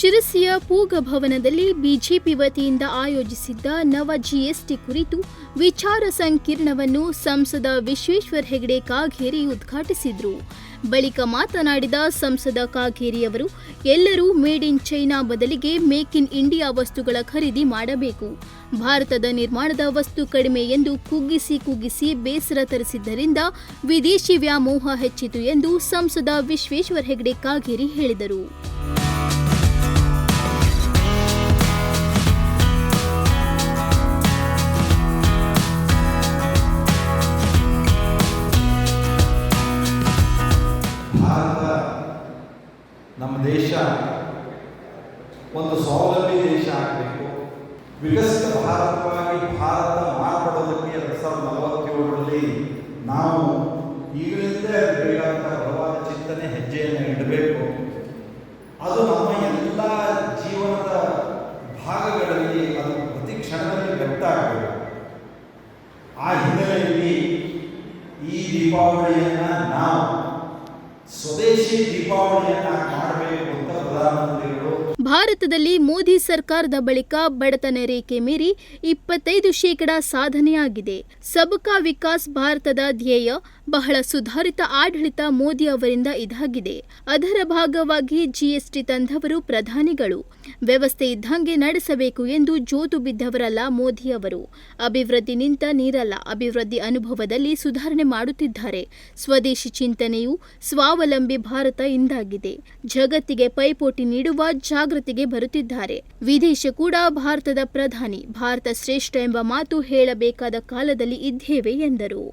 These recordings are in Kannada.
ಶಿರಸಿಯ ಪೂಗ ಭವನದಲ್ಲಿ ಬಿಜೆಪಿ ವತಿಯಿಂದ ಆಯೋಜಿಸಿದ್ದ ನವ ಜಿಎಸ್ಟಿ ಕುರಿತು ವಿಚಾರ ಸಂಕಿರಣವನ್ನು ಸಂಸದ ವಿಶ್ವೇಶ್ವರ ಹೆಗಡೆ ಕಾಗೇರಿ ಉದ್ಘಾಟಿಸಿದರು. ಬಳಿಕ ಮಾತನಾಡಿದ ಸಂಸದ ಕಾಗೇರಿಯವರು ಎಲ್ಲರೂ ಮೇಡ್ ಇನ್ ಚೈನಾ ಬದಲಿಗೆ ಮೇಕ್ ಇನ್ ಇಂಡಿಯಾ ವಸ್ತುಗಳ ಖರೀದಿ ಮಾಡಬೇಕು. ಭಾರತದ ನಿರ್ಮಾಣದ ವಸ್ತು ಕಡಿಮೆ ಎಂದು ಕುಗ್ಗಿಸಿ ಕುಗ್ಗಿಸಿ ಬೇಸರ ತರಿಸಿದ್ದರಿಂದ ವಿದೇಶಿ ವ್ಯಾಮೋಹ ಹೆಚ್ಚಿತು ಎಂದು ಸಂಸದ ವಿಶ್ವೇಶ್ವರ ಹೆಗಡೆ ಕಾಗೇರಿ ಹೇಳಿದರು. ನಮ್ಮ ದೇಶ ಒಂದು ಸ್ವಾವಲಂಬಿ ದೇಶ ಆಗಬೇಕು. ವಿಕಸಿತ ಭಾರತವಾಗಿ ಭಾರತ ಮಾರ್ಪಡೋದಕ್ಕೆ ಎರಡು ಸಾವಿರದ ನಲವತ್ತೇಳರಲ್ಲಿ ನಾವು ಈಗಲಿಂದೇ ಬೇಕಾದಂತಹ ಬಲವಾದ ಚಿಂತನೆ, ಹೆಜ್ಜೆಯನ್ನು ಇಡಬೇಕು. ಅದು ನಮ್ಮ ಎಲ್ಲ ಜೀವನದ ಭಾಗಗಳಲ್ಲಿ ಅದು ಪ್ರತಿ ಕ್ಷಣದಲ್ಲಿ ವ್ಯಕ್ತ ಆಗಬೇಕು. ಆ ಹಿನ್ನೆಲೆಯಲ್ಲಿ ಈ ದೀಪಾವಳಿಯನ್ನು ನಾವು ಸ್ವದೇಶಿ ದೀಪಾವಳಿಯನ್ನ ಮಾಡಬೇಕು ಅಂತ ಪ್ರಧಾನಮಂತ್ರಿಗಳು ಭಾರತದಲ್ಲಿ ಮೋದಿ ಸರ್ಕಾರದ ಬಳಿಕ ಬಡತನ ರೇಖೆ ಮೀರಿ ಇಪ್ಪತ್ತೈದು ಶೇಕಡ ಸಾಧನೆಯಾಗಿದೆ. ಸಬಕಾ ವಿಕಾಸ್ ಭಾರತದ ಧ್ಯೇಯ ಬಹಳ ಸುಧಾರಿತ ಆಡಳಿತ ಮೋದಿ ಅವರಿಂದ ಇದಾಗಿದೆ. ಅದರ ಭಾಗವಾಗಿ ಜಿಎಸ್ಟಿ ತಂದವರು ಪ್ರಧಾನಿಗಳು. ವ್ಯವಸ್ಥೆ ಇದ್ದಂಗೆ ನಡೆಸಬೇಕು ಎಂದು ಜೋತು ಬಿದ್ದವರಲ್ಲ ಮೋದಿ ಅವರು. ಅಭಿವೃದ್ಧಿ ನಿಂತ ನೀರಲ್ಲ, ಅಭಿವೃದ್ಧಿ ಅನುಭವದಲ್ಲಿ ಸುಧಾರಣೆ ಮಾಡುತ್ತಿದ್ದಾರೆ. ಸ್ವದೇಶಿ ಚಿಂತನೆಯು ಸ್ವಾವಲಂಬಿ ಭಾರತ ಇಂದಾಗಿದೆ. ಜಗತ್ತಿಗೆ ಪೈಪೋಟಿ ನೀಡುವ ಜಾಗೃತಿಗೆ ಬರುತ್ತಿದ್ದಾರೆ. ವಿದೇಶ ಕೂಡ ಭಾರತದ ಪ್ರಧಾನಿ ಭಾರತ ಶ್ರೇಷ್ಠ ಎಂಬ ಮಾತು ಹೇಳಬೇಕಾದ ಕಾಲದಲ್ಲಿ ಇದ್ದೇವೆ ಎಂದರು.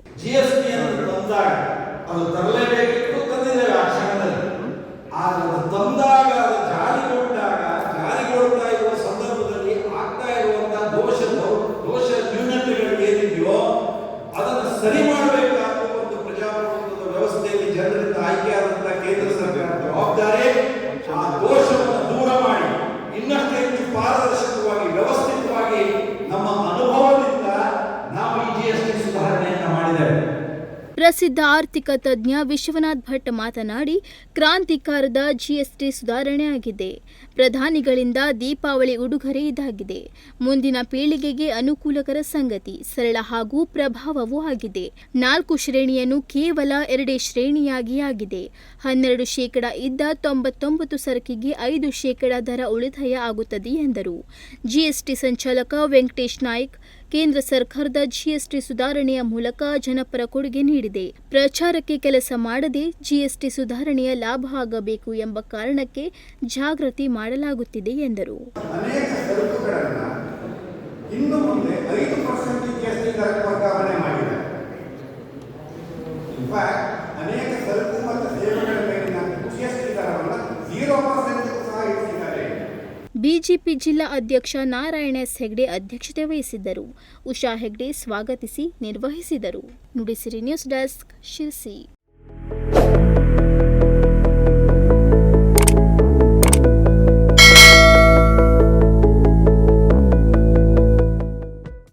ಪ್ರಸಿದ್ಧ ಆರ್ಥಿಕ ತಜ್ಞ ವಿಶ್ವನಾಥ್ ಭಟ್ ಮಾತನಾಡಿ, ಕ್ರಾಂತಿಕಾರದ ಜಿಎಸ್ಟಿ ಸುಧಾರಣೆಯಾಗಿದೆ. ಪ್ರಧಾನಿಗಳಿಂದ ದೀಪಾವಳಿ ಉಡುಗೊರೆ ಇದಾಗಿದೆ. ಮುಂದಿನ ಪೀಳಿಗೆಗೆ ಅನುಕೂಲಕರ ಸಂಗತಿ, ಸರಳ ಹಾಗೂ ಪ್ರಭಾವವೂ ಆಗಿದೆ. ನಾಲ್ಕು ಶ್ರೇಣಿಯನ್ನು ಕೇವಲ ಎರಡೇ ಶ್ರೇಣಿಯಾಗಿ ಆಗಿದೆ. ಹನ್ನೆರಡು ಶೇಕಡ ಇದ್ದ ತೊಂಬತ್ತೊಂಬತ್ತು ಸರಕಿಗೆ ಐದು ಶೇಕಡ ದರ ಉಳಿತಾಯ ಆಗುತ್ತದೆ ಎಂದರು. ಜಿಎಸ್ಟಿ ಸಂಚಾಲಕ ವೆಂಕಟೇಶ್ ನಾಯ್ಕ್ ಕೇಂದ್ರ ಸರ್ಕಾರದ ಜಿಎಸ್ಟಿ ಸುಧಾರಣೆಯ ಮೂಲಕ ಜನಪರ ಕೊಡುಗೆ ನೀಡಿದೆ. ಪ್ರಚಾರಕ್ಕೆ ಕೆಲಸ ಮಾಡದೆ ಜಿಎಸ್ಟಿ ಸುಧಾರಣೆಯ ಲಾಭ ಆಗಬೇಕು ಎಂಬ ಕಾರಣಕ್ಕೆ ಜಾಗೃತಿ ಮಾಡಲಾಗುತ್ತಿದೆ ಎಂದರು. ಅನೇಕ ಸರಕು ಮತ್ತು ಸೇವೆಗಳ ಮೇಲಿನ ಜಿಎಸ್ಟಿ ಎಸ್ ದರವನ್ನು ಜೀರೋ ಬಿಜೆಪಿ ಜಿಲ್ಲಾ ಅಧ್ಯಕ್ಷ ನಾರಾಯಣ ಎಸ್ ಹೆಗ್ಡೆ ಅಧ್ಯಕ್ಷತೆ ವಹಿಸಿದ್ದರು. ಉಷಾ ಹೆಗ್ಡೆ ಸ್ವಾಗತಿಸಿ ನಿರ್ವಹಿಸಿದರು. Nudisiri news desk Sirsi.